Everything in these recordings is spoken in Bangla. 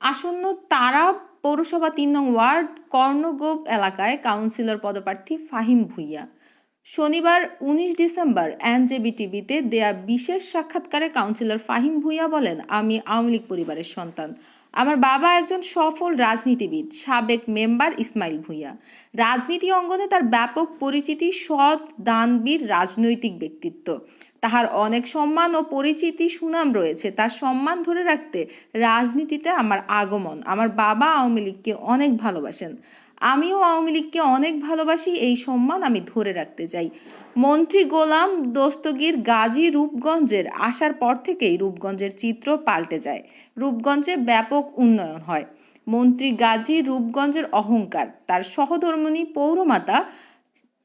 আসন্ন তারা পৌরসভা তিন নং ওয়ার্ড কর্ণগোপ এলাকায় কাউন্সিলর পদপ্রার্থী ফাহিম ভুঁইয়া। শনিবার উনিশ ডিসেম্বর এনজেবি টিভিতে দেয়া বিশেষ সাক্ষাৎকারে কাউন্সিলর ফাহিম ভুঁইয়া বলেন, আমি আওয়ামী লীগ পরিবারের সন্তান। আমার বাবা একজন সফল রাজনীতিবিদ, সাবেক মেম্বার ইসমাইল ভুঁইয়া। রাজনীতি অঙ্গনে তার ব্যাপক পরিচিতি সৎ, দানবীর, রাজনৈতিক ব্যক্তিত্ব। তাহার অনেক সম্মান ও পরিচিতি সুনাম রয়েছে। তার সম্মান ধরে রাখতে রাজনীতিতে আমার আগমন। আমার বাবা আওয়ামী লীগকে অনেক ভালোবাসেন। আমিও আওয়ামী লীগকে অনেক ভালোবাসি, এই সম্মান আমি ধরে রাখতে চাই। মন্ত্রী গোলাম দোস্তগীর গাজী রূপগঞ্জের আসার পর থেকেই রূপগঞ্জের চিত্র পাল্টে যায়। রূপগঞ্জে ব্যাপক উন্নয়ন হয়। মন্ত্রী গাজী রূপগঞ্জের অহংকার, তার সহধর্মিণী পৌরমাতা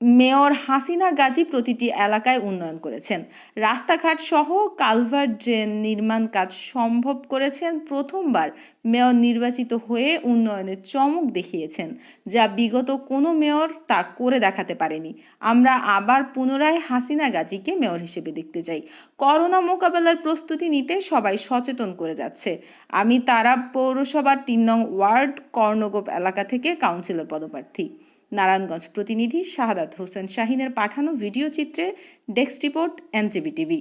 মেয়র হাসিনা গাজী প্রতিটি এলাকায় উন্নয়ন করেছেন। রাস্তাঘাট সহ কালভার্ট ড্রেন নির্মাণ কাজ সম্ভব করেছেন প্রথমবার। মেয়র নির্বাচিত হয়ে উন্নয়নের চমক দেখিয়েছেন, যা বিগত কোনো মেয়র তা করে দেখাতে পারেনি। আমরা আবার পুনরায় হাসিনা গাজীকে মেয়র হিসেবে দেখতে চাই। করোনা মোকাবেলার প্রস্তুতি নিতে সবাই সচেতন করে যাচ্ছে। আমি তারা পৌরসভার তিন নং ওয়ার্ড কর্ণগোপ এলাকা থেকে কাউন্সিলর পদপ্রার্থী। নারায়ণগঞ্জ প্রতিনিধি শাহাদাত হোসেন শাহিনের পাঠানো ভিডিও চিত্রে ডেস্ক রিপোর্ট এনজেবি টিভি।